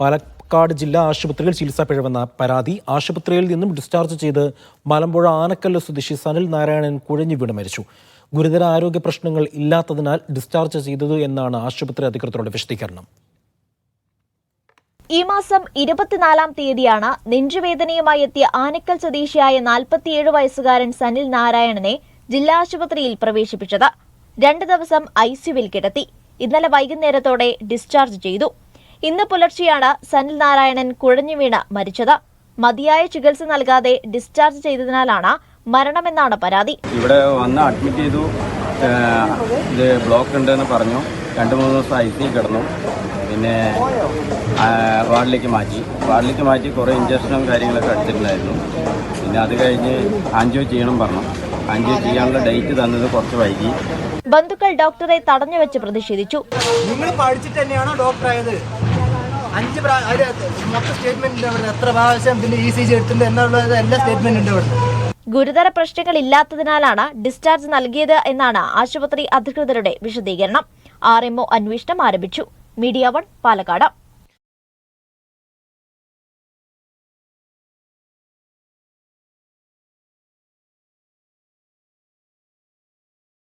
പാലക്കാട് ജില്ലാ ആശുപത്രിയിൽ ചികിത്സാ പിഴവെന്ന പരാതി ആശുപത്രിയിൽ നിന്നും ഡിസ്ചാർജ് ചെയ്ത് മലമ്പുഴ ആനക്കല്ല് സ്വദേശി സനിൽ നാരായണൻ കുഴഞ്ഞു വീണ് മരിച്ചു. ഗുരുതര ആരോഗ്യ പ്രശ്നങ്ങൾ ഇല്ലാത്തതിനാൽ ഡിസ്ചാർജ് ചെയ്തത് എന്നാണ് ആശുപത്രി അധികൃതരുടെ വിശദീകരണം. ഈ മാസം ഇരുപത്തിനാലാം തീയതിയാണ് നെഞ്ചുവേദനയുമായി എത്തിയ ആനക്കൽ സ്വദേശിയായ നാൽപ്പത്തിയേഴ് വയസ്സുകാരൻ സനിൽ നാരായണനെ ജില്ലാ ആശുപത്രിയിൽ പ്രവേശിപ്പിച്ചത്. രണ്ട് ദിവസം ഐസിയുവിൽ കിടത്തി. ഇന്നലെ വൈകുന്നേരത്തോടെ ഡിസ്ചാർജ് ചെയ്തു. ഇന്ന് പുലർച്ചെയാണ് സനിൽ നാരായണൻ കുഴഞ്ഞു വീണ് മരിച്ചത്. മതിയായ ചികിത്സ നൽകാതെ ഡിസ്ചാർജ് ചെയ്തതിനാലാണ് മരണമെന്നാണ് പരാതി. ഇവിടെ വന്ന് അഡ്മിറ്റ് ചെയ്തു. ഇത് ബ്ലോക്ക് ഉണ്ടെന്ന് പറഞ്ഞു. രണ്ട് മൂന്ന് ദിവസം ഐ സി കിടന്നു. പിന്നെ വാർഡിലേക്ക് മാറ്റി. വാർഡിലേക്ക് മാറ്റി കുറേ ഇഞ്ചക്ഷനും കാര്യങ്ങളൊക്കെ അടിച്ചിട്ടുണ്ടായിരുന്നു പിന്നെ അത് കഴിഞ്ഞ് ആൻജിയോ ചെയ്യണം പറഞ്ഞു. ആൻജിയോ ചെയ്യാനുള്ള ഡേറ്റ് തന്നത് കുറച്ച് വൈകി. ബന്ധുക്കൾ ഡോക്ടറെ തടഞ്ഞു വെച്ച് പ്രതിഷേധിച്ചു. നിങ്ങൾ പഠിച്ചിട്ട് തന്നെയാണോ ഡോക്ടർ ആയത്? അഞ്ച് മൊത്തം സ്റ്റേറ്റ്മെന്റ് എത്ര പ്രാവശ്യം ഇതിന്റെ ഇ സി ജി എടുത്തിട്ടുണ്ട് എല്ലാ സ്റ്റേറ്റ്മെന്റ് ഉണ്ട് ഇവിടെ ഗുരുതര പ്രശ്നങ്ങൾ ഇല്ലാത്തതിനാലാണ് ഡിസ്ചാർജ് നൽകിയത് എന്നാണ് ആശുപത്രി അധികൃതരുടെ വിശദീകരണം. ആർ എംഒ അന്വേഷണം ആരംഭിച്ചു. Media One Palakkad.